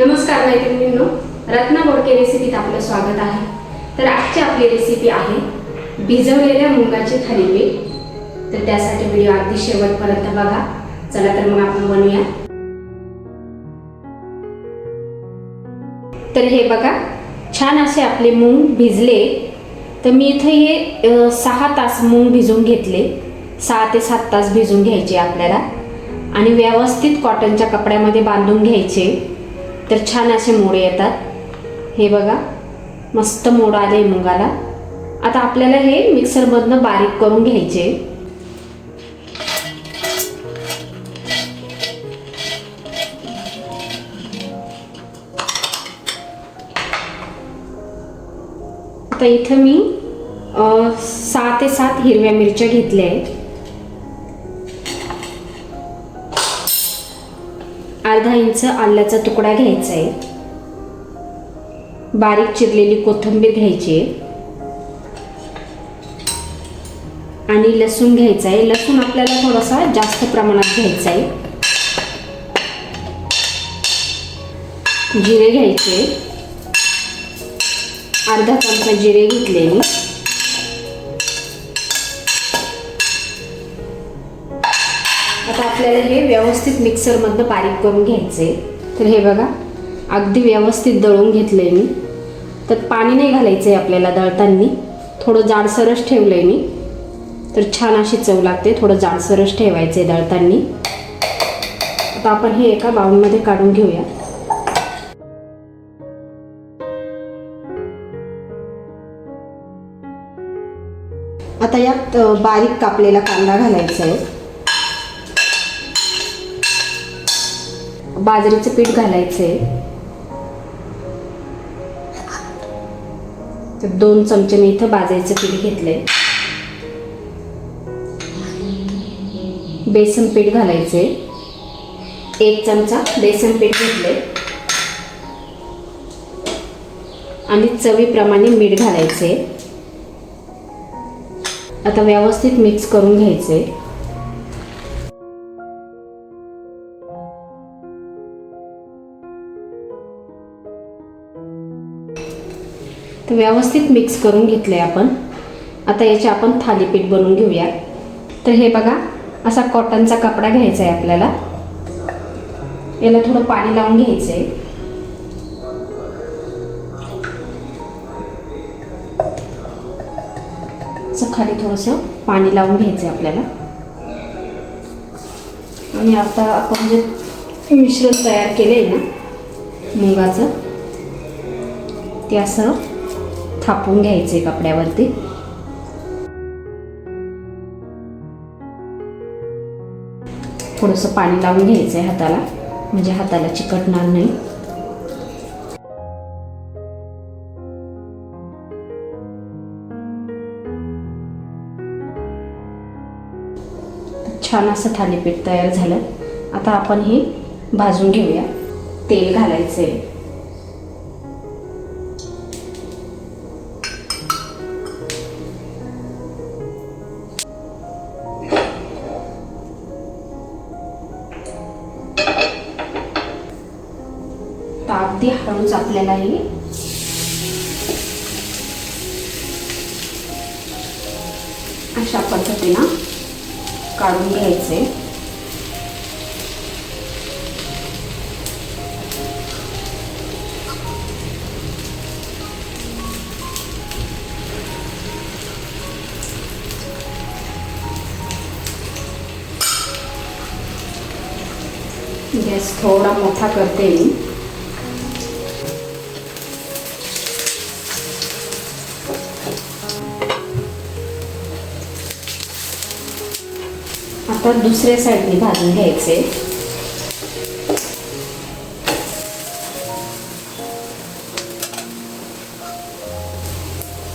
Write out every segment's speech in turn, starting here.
नमस्कार मैत्रिणींनो रत्ना बोडके रेसिपीत आपलं स्वागत आहे. तर आजची आपली रेसिपी आहे भिजवलेल्या मुंगाची थालीपीठ तर त्यासाठी व्हिडिओ अगदी शेवटपर्यंत बघा. चला तर मग आपण बनवूया. तर हे बघा छान असे आपले मूंग भिजले. तर मी इथं हे सहा तास मूंग भिजवून घेतले. सहा ते सात तास भिजून घ्यायचे आपल्याला. आणि व्यवस्थित कॉटनच्या कपड्यामध्ये बांधून घ्यायचे. तर छान असे मोड येतात. हे बघा मस्त मोड आले मुगाला. आता आपल्याला हे मिक्सरमधनं बारीक करून घ्यायचे. आता इथं मी सहा ते सात हिरव्या मिरच्या घेतल्या आहेत. अर्धा इंच आल्याचा तुकडा घ्यायचा आहे बारीक चिरलेली कोथिंबीर घ्यायची. आहे आणि लसूण घ्यायचा आहे लसूण आपल्याला थोडासा जास्त प्रमाणात घ्यायचा आहे जिरे घ्यायचे. अर्धा चमचा जिरे घेतले मी व्यवस्थित मिक्सरमधनं बारीक करून घ्यायचे. तर हे बघा अगदी व्यवस्थित दळून घेतलंय मी. तर पाणी नाही घालायचं आहे आपल्याला दळताना. थोडं जाडसरच ठेवलं आहे मी. तर छान अशी चव लागते थोडं जाडसरच ठेवायचं आहे दळताना. आता आपण हे एका बाउलमध्ये काढून घेऊया. आता यात बारीक कापलेला कांदा घालायचा आहे बाजरीचं पीठ घालायचं आहे तर दोन चमचे मी इथं बाजरीचं पीठ घेतलंय. बेसन पीठ घालायचे एक चमचा बेसन पीठ घेतले आणि चवीप्रमाणे मीठ घालायचे आता व्यवस्थित मिक्स करून घ्यायचे तर व्यवस्थित मिक्स करून घेतलं आहे आपण. आता याचे आपण थालीपीठ बनवून घेऊया. तर हे बघा असा कॉटनचा कपडा घ्यायचा आहे आपल्याला. याला थोडं पाणी लावून घ्यायचं आहे असं खाली थोडंसं पाणी लावून घ्यायचं आहे आपल्याला. आणि आता आपण जे मिश्रण तयार केलं आहे ना मुगाचं ते असं थापून घ्यायचे कपड्यावरती. थोडंसं पाणी लावून घ्यायचं आहे हाताला म्हणजे हाताला चिकटणार नाही. छान असं थालीपीठ तयार झालं. आता आपण हे भाजून घेऊया. तेल घालायचं आहे आता अगदी हळूच आपल्याला हे अशा पद्धतीनं काढून घ्यायचे. गॅस थोडा मोठा करते मी. आता दुसऱ्या साईडने भाजून घ्यायचे.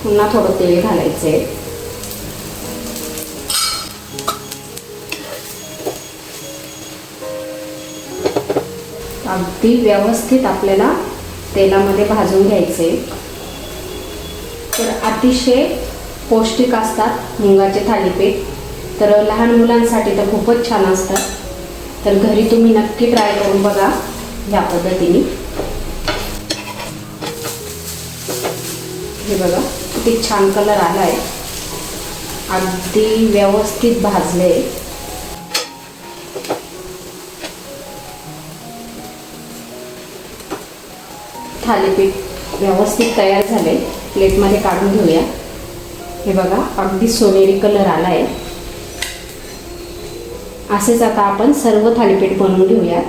पुन्हा थोडं तेल घालायचे अगदी व्यवस्थित आपल्याला तेलामध्ये भाजून घ्यायचे तर अतिशय पौष्टिक असतात मुंगाचे थालीपीठ. तर लहान मुलांसाठी तर खूपच छान असतात तर घरी तुम्ही नक्की ट्राय करून बघा या पद्धतीने. हे बघा किती छान कलर आला आहे अगदी व्यवस्थित भाजले थालीपीठ व्यवस्थित तयार झाले प्लेटमध्ये काढून घेऊया. हे बघा अगदी सोनेरी कलर आला आहे असेच आता आपण सर्व थालीपीठ बनवून घेऊयात.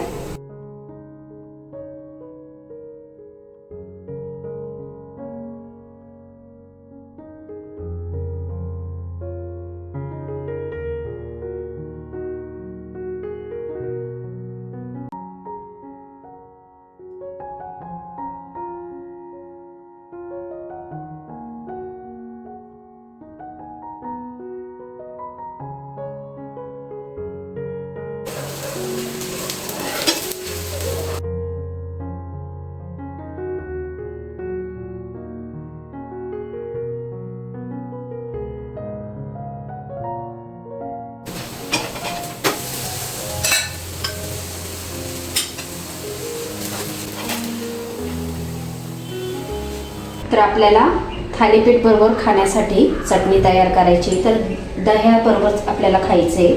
तर आपल्याला थालीपीठ बरोबर खाण्यासाठी चटणी तयार करायची. तर दह्याबरोबर आपल्याला खायचे.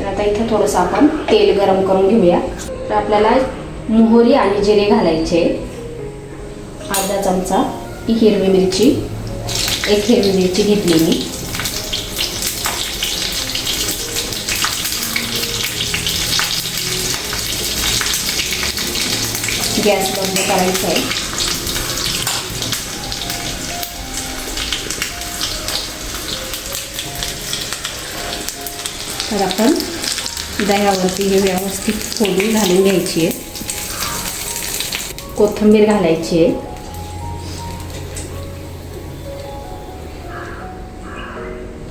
तर आता इथं थोडंसं आपण तेल गरम करून घेऊया. तर आपल्याला मोहरी आणि जिरे घालायचे. अर्धा चमचा ही हिरवी मिरची. एक हिरवी मिरची घेतली मी. गॅस बंद करायचा आहे तर आपण दह्यावरती हे व्यवस्थित फोडणी घालून घ्यायची आहे. कोथिंबीर घालायची आहे.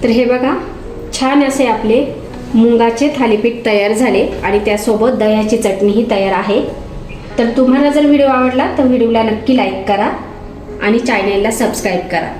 तर हे बघा छान असे आपले मुंगाचे थालीपीठ तयार झाले आणि त्यासोबत दह्याची चटणीही तयार आहे. तर तुम्हाला जर व्हिडिओ आवडला तर व्हिडिओला नक्की लाईक करा आणि चॅनेलला सबस्क्राईब करा.